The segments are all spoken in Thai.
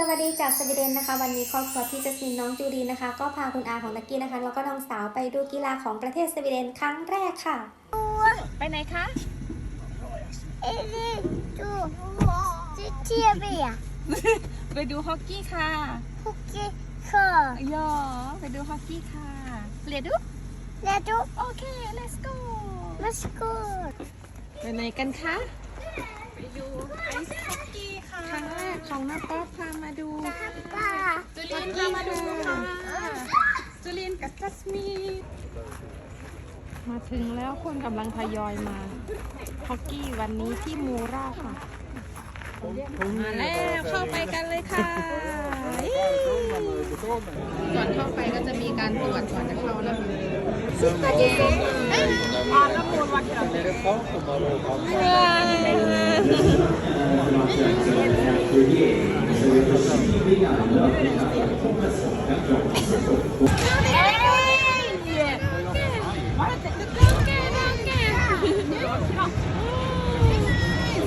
สวัสดีจากสวีเดนนะคะ วันนี้ครอบครัวพี่จัสมินน้องจูดีนะคะ ก็พาคุณอาของนักกี้นะคะ แล้วก็น้องสาวไปดูกีฬาของประเทศสวีเดนครั้งแรกค่ะ ไปไหนคะ Eller då, det TV. ไปดูฮอกกี้ค่ะ Hockey, kör. ยอไปดูฮอกกี้ค่ะเรียดู Redo? โอเค let's go Let's go. ไปไหนกันคะ ไปดูไอซ์ฮอกกี้ค่ะครั้งแรกของน้าป๊อปพามาดู Pappa. จุลินพามาดูค่ะจุลินกับจัสมีนมาถึงแล้วคนกำลังทยอยมาฮอกกี้วันนี้ที่มูราค่ะ มาแล้วเข้าไปกันเลยค่ะ ก่อนเข้าไปก็จะมีการตรวจก่อนจะเข้านะคะ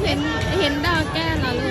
เห็นเห็นดาวแก้แล้วลูก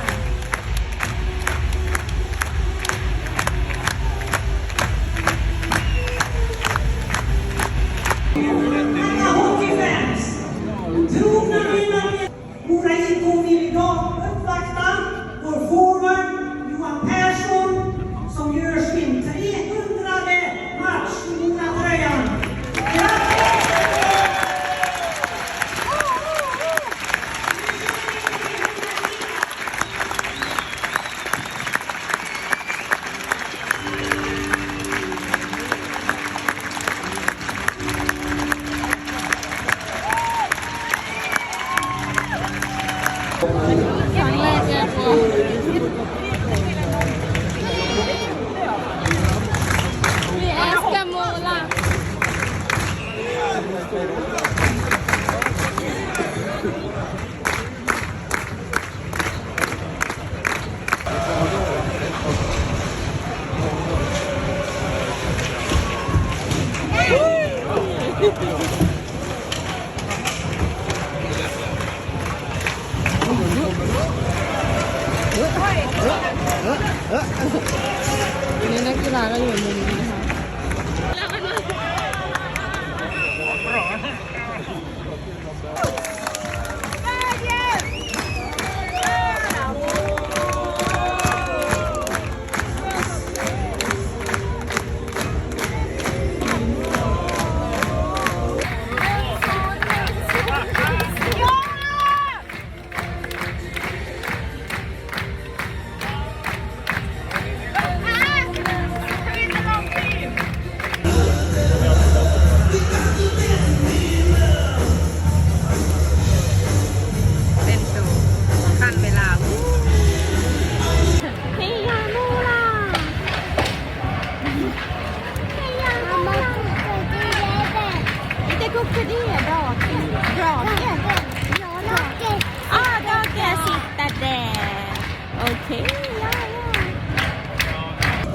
เออเออนี่นักกีฬาก็อยู่มุมนี้นะคะ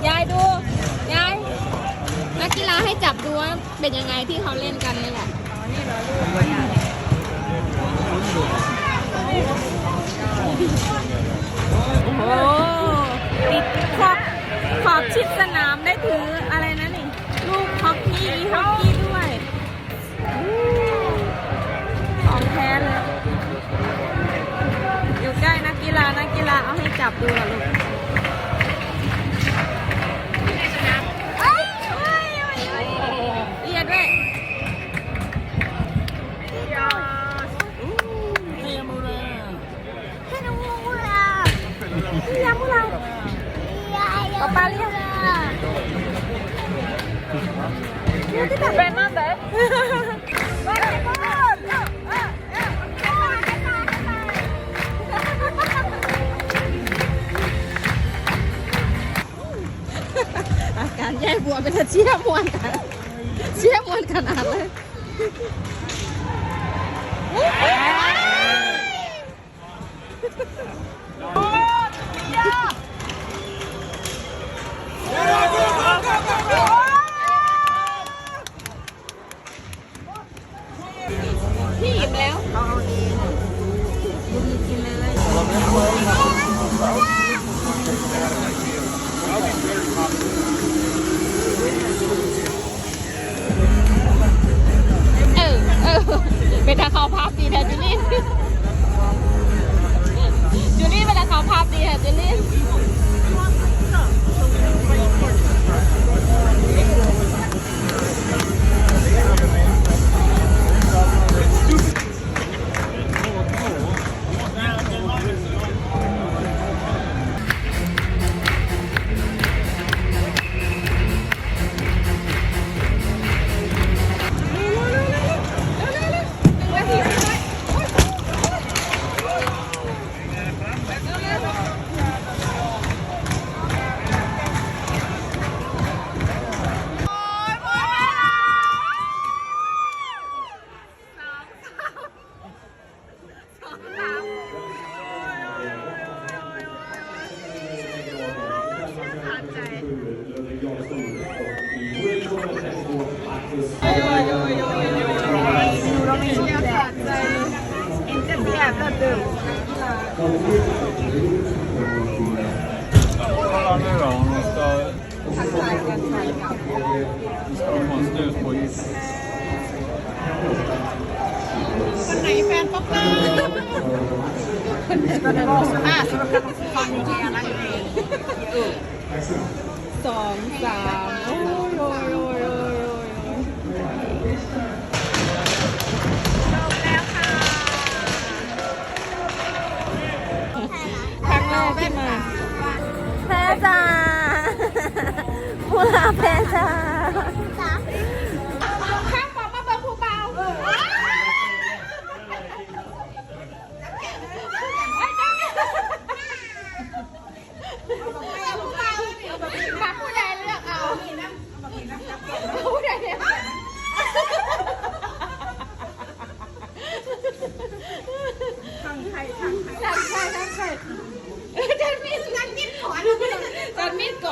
ยายดูยายนักกีฬาให้จับดูว่าเป็นยังไงที่เขาเล่นกันนี่แหละโอ้โหติดขอบขอบชิดสนามได้ถืออะไร เอาให้จับดูเหรอลูกเอ้ยเอ้ยเอ้ยเอ้ยเรียนด้วยเฮียมูรา Hej Mora. เฮียมูรา Ja, ja. Pappa, ler. Spännande! Varsågod. บัวเป็นเชี่ยมวนกันเชี่ยมวนขนาดเลยพี่หยิบแล้วเอาเองดูกินเลยเอ เป็นตาเขาภาพดีแทนจูลี่จูลี่เป็นตาเขาภาพดีแทนจูลี่ Kolla nu då, om de ska... Ska de ha snus på is? คนไหนแฟนป๊อกเกอร์คนไหนบอกอะสองสามโอ้ยโอ้ย แพ้จ้า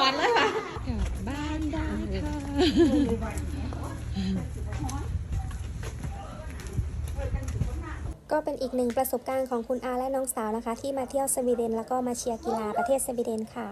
อนเลยค่ะกลับบ้านได้ค่ะก็เป็นอีกหนึ่งประสบการณ์ของคุณอาและน้องสาวนะคะ ที่มาเที่ยวสวีเดน แล้วก็มาเชียร์กีฬาประเทศสวีเดนค่ะ